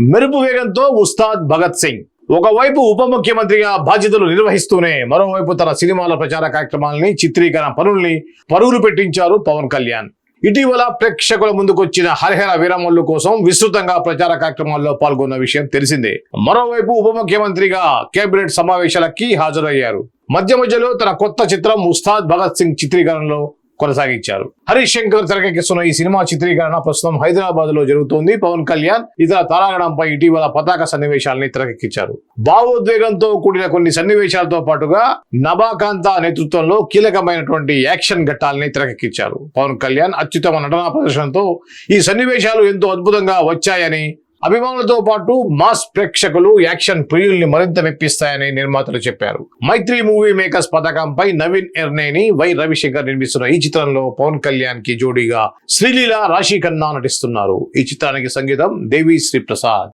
మెరుపు వేగంతో ఉస్తాద్ భగత్ సింగ్. ఒకవైపు ఉప ముఖ్యమంత్రిగా బాధ్యతలు నిర్వహిస్తూనే మరోవైపు తన సినిమాల ప్రచార కార్యక్రమాలని చిత్రీకరణ పనుల్ని పరుగులు పెట్టించారు పవన్ కళ్యాణ్. ఇటీవల ప్రేక్షకుల ముందుకొచ్చిన హరిహర వీరమల్లు కోసం విస్తృతంగా ప్రచార కార్యక్రమాల్లో పాల్గొన్న విషయం తెలిసిందే. మరోవైపు ఉప ముఖ్యమంత్రిగా కేబినెట్ సమావేశాలకి హాజరయ్యారు. మధ్య మధ్యలో తన కొత్త చిత్రం ఉస్తాద్ భగత్ సింగ్ చిత్రీకరణలో కొనసాగించారు. హరీష్ శంకర్ తెరకెక్కిస్తున్న ఈ సినిమా చిత్రీకరణ ప్రస్తుతం హైదరాబాద్లో జరుగుతోంది. పవన్ కళ్యాణ్ ఇతర తారాగణంపై ఇటీవల పతాక సన్నివేశాలని తెరకెక్కించారు. భావోద్వేగంతో కూడిన కొన్ని సన్నివేశాలతో పాటుగా నభాకాంత నేతృత్వంలో కీలకమైనటువంటి యాక్షన్ ఘట్టాలని తెరకెక్కించారు. పవన్ కళ్యాణ్ అత్యుత్తమ నటనా ప్రదర్శనతో ఈ సన్నివేశాలు ఎంతో అద్భుతంగా వచ్చాయని అభిమానులతో పాటు మాస్ ప్రేక్షకులు యాక్షన్ ప్రియుల్ని మరింత మెప్పిస్తాయని నిర్మాతలు చెప్పారు. మైత్రి మూవీ మేకర్స్ పథకంపై నవీన్ ఎర్నేని వై రవిశంకర్ నిర్మిస్తున్న ఈ చిత్రంలో పవన్ కళ్యాణ్కి జోడీగా శ్రీలీల రాశి ఖన్నా నటిస్తున్నారు. ఈ చిత్రానికి సంగీతం దేవి శ్రీ ప్రసాద్